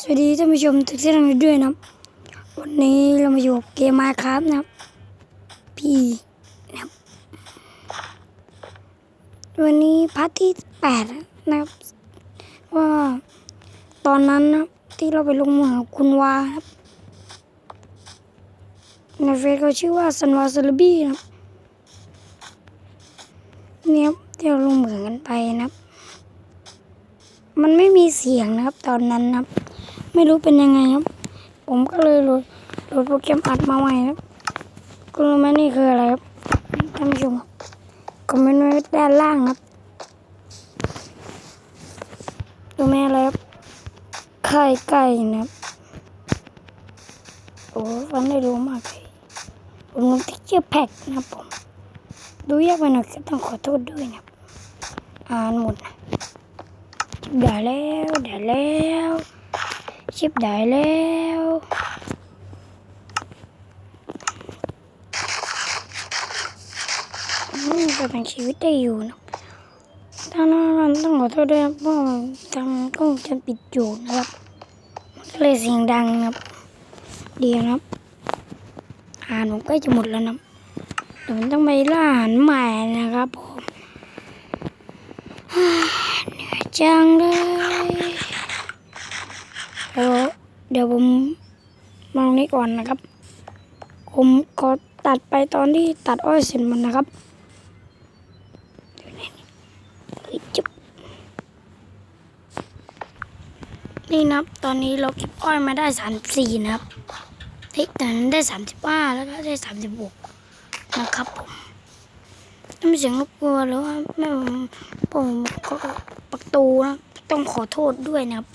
สวัสดีท่านผู้ชมทุกท่านด้วยนะครับวันนี้เรามาอยู่กับเกมมาครับนะครับพี่นะครับวันนี้พาร์ทที่แปดนะครับว่าตอนนั้นนะที่เราไปลงมือกับคุณวาครับในเฟซเขาชื่อว่าซันวาซาลบี้นะครับเนี่ยครับที่เราลงมือกันไปนะครับมันไม่มีเสียงนะครับตอนนั้นนะครับ ไม่รู้เป็นยังไงครับ ผมก็เลยโหลดโหลดโปรแกรมอัดมาใหม่นะครับคุณรู้ไหมนี่คืออะไรครับท่านผู้ชมครับคอมเมนต์ไว้ด้านล่างครับรู้ไหมอะไรครับไข่ไก่นะครับโอ้ฟันได้รู้มากเลยผมลงที่เชื่อแพ็กนะผม ดูยากไปหน่อยก็ต้องขอโทษด้วยนะอ่านหมดนะได้แล้วได้แล้ว ชิปได้แล้วอืมก็เป็นชีวิตได้อยู่นะทางนั้นต้องขอโทษด้วยครับเพราะว่าทางกล้องจะปิดอยู่นะครับมันก็เลยเสียงดังนะครับดีนะครับอาหารผมใกล้จะหมดแล้วนะเดี๋ยวมันต้องไปล่าอาหารใหม่นะครับผมเหนื่อยจังเลย ดี๋ยวผมมองนี้ก่อนนะครับ ผมขอตัดไปตอนที่ตัดอ้อยเสร็จหมันนะครับจุ๊บนี่นะครับ ตอนนี้เราเก็บอ้อยมาได้สามสี่นะครับเฮ้ยตอนนั้นได้สามสิบห้าแล้วก็ได้สามสิบหกนะครับผมถ้าไม่เสียงรบกวนหรือว่าแม่ผมผมก็ประตูนะต้องขอโทษด้วยนะครับ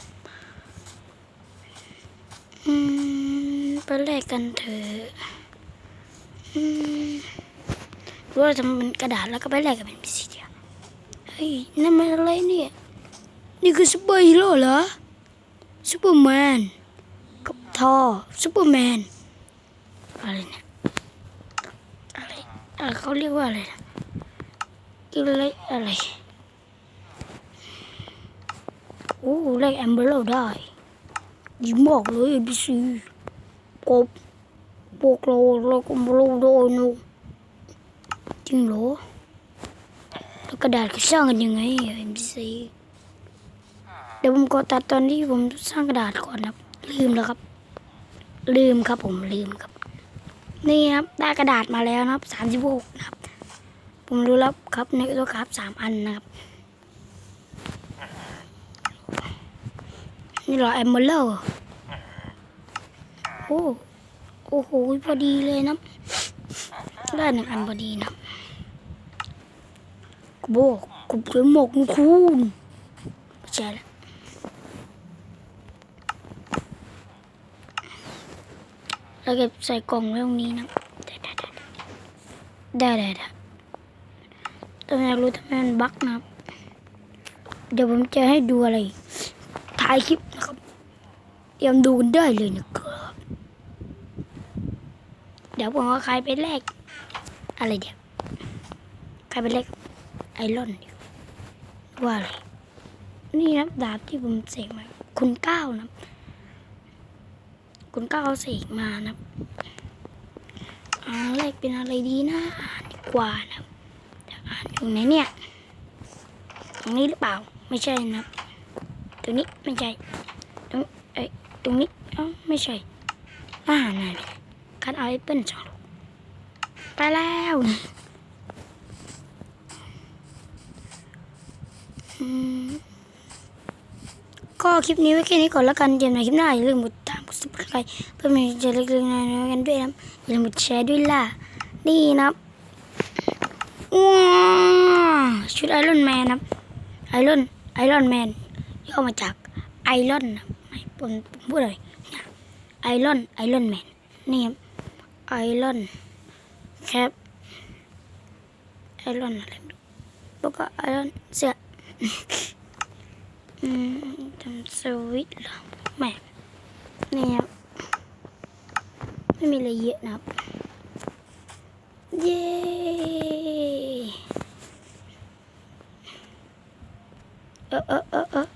อืมไป แลกกันเถอะอืมหรือว่าทำเป็นกระดาษแล้วก็ไปแลกกันเป็นพิเดียเฮ้ยนั่นมันอะไรเนี่ย นี่คือซูเปอร์ฮีโร่เหรอซูเปอร์แมนกับทอซูเปอร์แมนอะไรเนี่ยอะไรอะไรเขาเรียกว่าอะไรนะอะไรอะไรโอ้แลกแอมเบอร์ได้ยิ้มบอกเลยเอบีซี กบพวกเราเราก็ไม่รู้ด้วยนูจริงเหรอแล้วกระดาษเขาสร้างกันยังไงเอ็มบีซีเดี๋ยวผมก็ตัดตอนที่ผมสร้างกระดาษก่อนครับ ลืมแล้วครับ ลืมครับผมลืมครับ นี่ครับได้กระดาษมาแล้วนะครับสามสิบหกนะครับ ผมรู้แล้วครับในตัวครับสามอันนะครับนี่เหรอแอมเบอร์เลอร์ โอ้โอ้โห พอดีเลยนะ ได้หนึ่งอันพอดีนะกบกกบเลยหมกคุณไม่ใช่แล้วเราเก็บใส่กล่องไว้ตรงนี้นะได้ได้ได้ได้ได้ได้ต้องอยากรู้ทำไมมันบั๊กนะเดี๋ยวผมจะให้ดูอะไร ถ่ายคลิปนะครับเตรียมดูกันได้เลยนะครับ ดี๋ยวผมเอาใครไปแลกอะไรเดี๋ยวใครไปแลกไอรอนว่าอะไรนี่นะดาบที่ผมเสกมา คุณเก้านะคุณเก้าเสกมานะอ่าแลกเป็นอะไรดีนะอ่านดีกว่านะอ่านอยู่ไหนเนี่ยตรงนี้หรือเปล่าไม่ใช่นะตรงนี้ไม่ใช่ตรงเอ้ยตรงนี้เอ้าไม่ใช่อาหาไรเนี่ ยคัดเอาแอปเปิ้ลสองลูกไปแล้วก็คลิปนี้ไว้แค่นี้ก่อนแล้วกันเดี๋ยวในคลิปหน้าอย่าลืมกดติดตามกดซับสไครต์เพื่อไมีจะเล็กๆน้อยๆกันด้วยนะอย่าลืมกดแชร์ด้วยล่ะนี่นะว้าวชุดไอรอนแมนนะครับไอรอนไอรอนแมนย่อมาจากไอรอนนะไม่ผมพูดเลยไอรอนไอรอนแมนนี่ครับ ไอรอนแคปไอรอนอะไรไม่รู้แล้วก็ไอรอนเสื้ออืมทำสวิตช์หรอไม่นี่ครับไม่มีอะไรเยอะนะครับ เย้เออเออเออ